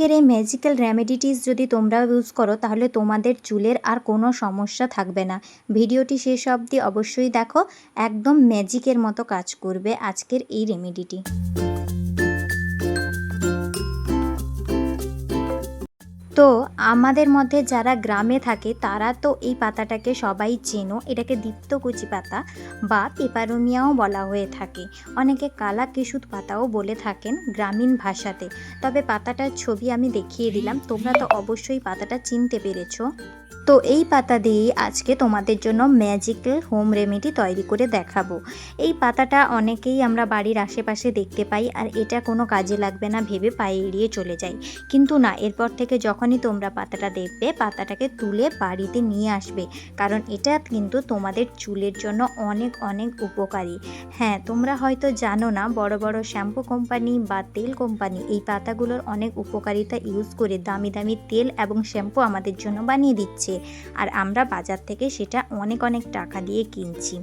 আজকের এই ম্যাজিক্যাল রেমেডিটিস যদি তোমরা ইউজ করো, তাহলে তোমাদের চুলের আর কোনো সমস্যা থাকবে না। ভিডিওটি শেষ অবধি অবশ্যই দেখো, একদম ম্যাজিকের মতো কাজ করবে আজকের এই রেমেডিটি তো আমাদের মধ্যে যারা গ্রামে থাকে, তারা তো এই পাতাটাকে সবাই চেনো। এটাকে দীপ্তকুচি পাতা বা পেপারোমিয়াও বলা হয়ে থাকে। অনেকে কালা কেশুত পাতাও বলে থাকেন গ্রামীণ ভাষাতে। তবে পাতাটার ছবি আমি দেখিয়ে দিলাম। তোমরা তো অবশ্যই পাতাটা চিনতে পেরেছ। তো এই পাতা দিয়েই আজকে তোমাদের জন্য ম্যাজিক্যাল হোম রেমেডি তৈরি করে দেখাবো। এই পাতাটা অনেকেই আমরা বাড়ির আশেপাশে দেখতে পাই আর এটা কোনো কাজে লাগবে না, ভেবে পায়ে এড়িয়ে চলে যাই। কিন্তু না, এরপর থেকে যখনই তোমরা পাতাটা দেখবে, পাতাটাকে তুলে বাড়িতে নিয়ে আসবে, কারণ এটা কিন্তু তোমাদের চুলের জন্য অনেক অনেক উপকারী। হ্যাঁ তোমরা হয়তো জানো না, বড় বড় শ্যাম্পু কোম্পানি বা তেল কোম্পানি এই পাতাগুলোর অনেক উপকারিতা ইউজ করে দামি দামি তেল এবং শ্যাম্পু আমাদের জন্য বানিয়ে দিচ্ছে। আর আমরা বাজার থেকে সেটা অনেক অনেক টাকা দিয়ে কিনছি।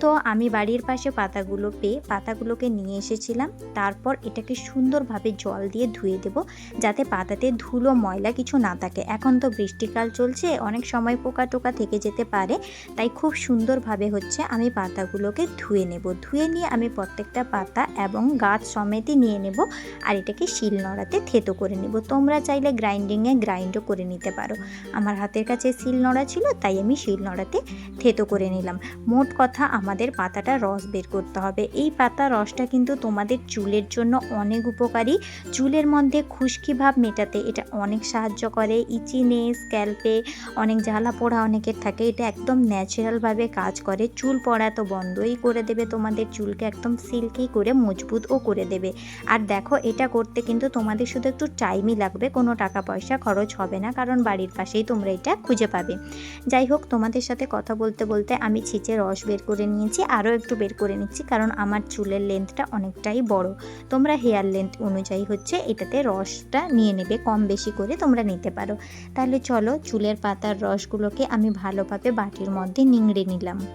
তো আমি বাড়ির পাশে পাতাগুলো পেয়ে পাতাগুলোকে নিয়ে এসেছিলাম। তারপর এটাকে সুন্দরভাবে জল দিয়ে ধুয়ে দেব যাতে পাতাতে ধুলো ময়লা কিছু না থাকে। এখন তো বৃষ্টিকাল চলছে, অনেক সময় পোকা টোকা থেকে যেতে পারে, তাই খুব সুন্দরভাবে হচ্ছে আমি পাতাগুলোকে ধুয়ে নেব। ধুয়ে নিয়ে আমি প্রত্যেকটা পাতা এবং গাছ সমেতই নিয়ে নেব আর এটাকে শিল নোড়াতে থেতো করে নেব। তোমরা চাইলে গ্রাইন্ডিংয়ে গ্রাইন্ডও করে নিতে পারো। আমার হাতের কাছে শিল নোড়া ছিল, তাই আমি শিল নোড়াতে থেতো করে নিলাম। মোট কথা আমাদের পাতাটা রস বের করতে হবে। এই পাতা রসটা কিন্তু তোমাদের চুলের জন্য অনেক উপকারী। চুলের মধ্যে খুশকি ভাব মেটাতে এটা অনেক সাহায্য করে। ইচিনে, স্ক্যাল্পে, অনেক জ্বালা পোড়া অনেকের থাকে, এটা একদম ন্যাচারালভাবে কাজ করে। চুল পড়া তো বন্ধই করে দেবে তোমাদের, চুলকে একদম সিল্কি করে মজবুতও করে দেবে। আর দেখো, এটা করতে কিন্তু তোমাদের শুধু একটু টাইমই লাগবে, কোনো টাকা পয়সা খরচ হবে না, কারণ বাড়ির পাশেই তোমরা এটা খুঁজে পাবে। যাই হোক, তোমাদের সাথে কথা বলতে বলতে আমি ছিচে রস বের করে নিয়েছি, আরও একটু বের করে নিচ্ছি, কারণ আমার চুলের লেন্থটা অনেকটাই বড়। তোমরা হেয়ার লেন্থ অনুযায়ী হচ্ছে এটাতে রসটা নিয়ে নেবে, কম বেশি করে তোমরা নিতে পারো। তাহলে চলো, চুলের পাতার রসগুলোকে আমি ভালোভাবে বাটির মধ্যে নিংড়ে নিলাম।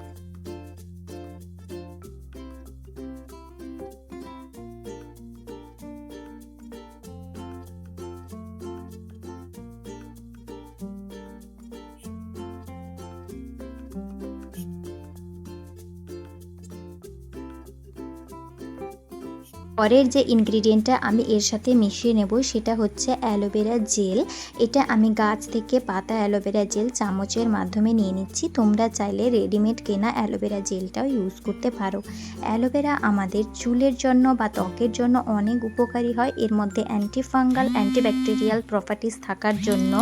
পরের যে ইনগ্রিডিয়েন্টটা আমি এর সাথে মিশিয়ে নেব সেটা হচ্ছে অ্যালোভেরা জেল। এটা আমি গাছ থেকে পাতা অ্যালোভেরা জেল চামচের মাধ্যমে নিয়ে নিচ্ছি। তোমরা চাইলে রেডিমেড কেনা অ্যালোভেরা জেলটাও ইউজ করতে পারো। অ্যালোভেরা আমাদের চুলের জন্য বা ত্বকের জন্য অনেক উপকারী হয়। এর মধ্যে অ্যান্টিফাঙ্গাল অ্যান্টিব্যাকটেরিয়াল প্রপার্টিস থাকার জন্য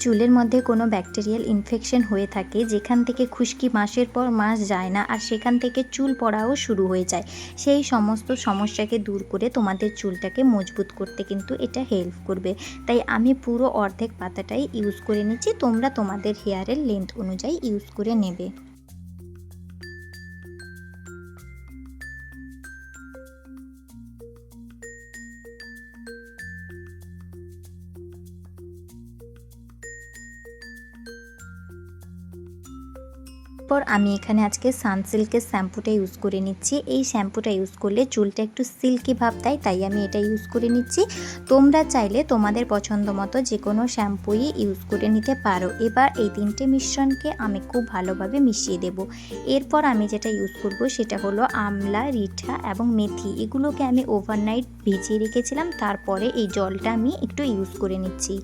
চুলের মধ্যে কোনো ব্যাকটেরিয়াল ইনফেকশন হয়ে থাকে, যেখান থেকে খুশকি মাসের পর মাস যায় না, আর সেখান থেকে চুল পড়াও শুরু হয়ে যায়। সেই সমস্ত সমস্যাকে দূর করে তোমাদের চুলটাকে মজবুত করতে কিন্তু এটা হেল্প করবে। তাই আমি পুরো অর্ধেক পাতাটাই ইউজ করে নিচ্ছি, তোমরা তোমাদের হেয়ারের লেন্থ অনুযায়ী ইউজ করে নেবে। পর আমি এখানে আজকে সানসিল্কের শ্যাম্পুটা ইউজ করে নিচ্ছি। এই শ্যাম্পুটা ইউজ করলে চুলটা একটু সিল্কি ভাব দেয়, তাই আমি এটা ইউজ করে নিচ্ছি। তোমরা চাইলে তোমাদের পছন্দ মতো যে কোনো শ্যাম্পুই ইউজ করে নিতে পারো। এবার এই তিনটে মিশ্রণকে আমি খুব ভালোভাবে মিশিয়ে দেব। এরপর আমি যেটা ইউজ করব সেটা হলো আমলা, রিঠা এবং মেথি। এগুলোকে আমি ওভারনাইট ভিজিয়ে রেখেছিলাম, তারপরে এই জলটা আমি একটু ইউজ করে নিচ্ছি।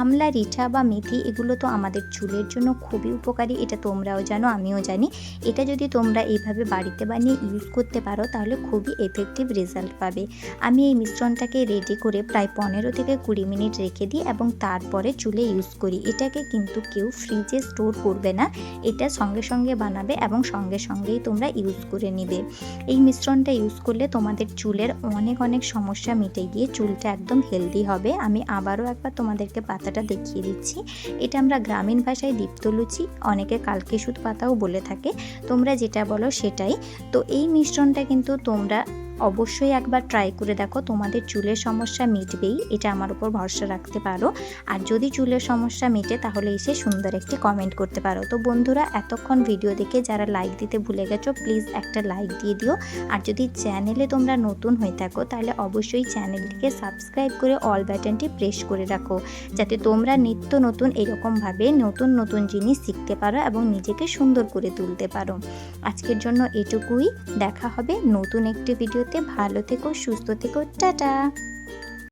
আমলা, রিঠা বা মেথি এগুলো তো আমাদের চুলের জন্য খুবই উপকারী, এটা তোমরাও জানো আমিও জানি। এটা যদি তোমরা এইভাবে বাড়িতে বানিয়ে ইউজ করতে পারো, তাহলে খুবই এফেক্টিভ রেজাল্ট পাবে। আমি এই মিশ্রণটাকে রেডি করে প্রায় পনেরো থেকে কুড়ি মিনিট রেখে দিই এবং তারপরে চুলে ইউজ করি। এটাকে কিন্তু কেউ ফ্রিজে স্টোর করবে না। এটা সঙ্গে সঙ্গে বানাবে এবং সঙ্গে সঙ্গেই তোমরা ইউজ করে নিবে। এই মিশ্রণটা ইউজ করলে তোমাদের চুলের অনেক অনেক সমস্যা মিটে গিয়ে চুলটা একদম হেলদি হবে। আমি আবারও একবার তোমাদেরকে পাতাটা দেখিয়ে দিচ্ছি। এটা আমরা গ্রামীণ ভাষায় দীপ্তলুচি, অনেকে কালকেশুদ পাতাও বলে থাকে। তোমরা যেটা বলো সেটাই। তো এই মিশ্রণটা কিন্তু তোমরা অবশ্যই একবার ট্রাই করে দেখো, তোমাদের চুলের সমস্যা মিটবেই, এটা আমার উপর ভরসা রাখতে পারো। আর যদি চুলের সমস্যা মেটে, তাহলে এসে সুন্দর একটি কমেন্ট করতে পারো। তো বন্ধুরা, এতক্ষণ ভিডিও দেখে যারা লাইক দিতে ভুলে গেছো প্লিজ একটা লাইক দিয়ে দিও। আর যদি চ্যানেলে তোমরা নতুন হয়ে থাকো, তাহলে অবশ্যই চ্যানেলটিকে সাবস্ক্রাইব করে অল বাটনটি প্রেস করে রাখো। যাতে তোমরা নিত্য নতুন, এরকমভাবে নতুন নতুন জিনিস শিখতে পারো এবং নিজেকে সুন্দর করে তুলতে পারো। আজকের জন্য এটুকুই। দেখা হবে নতুন একটি ভিডিওতে ভালো থেকো সুস্থ থেকো টাটা।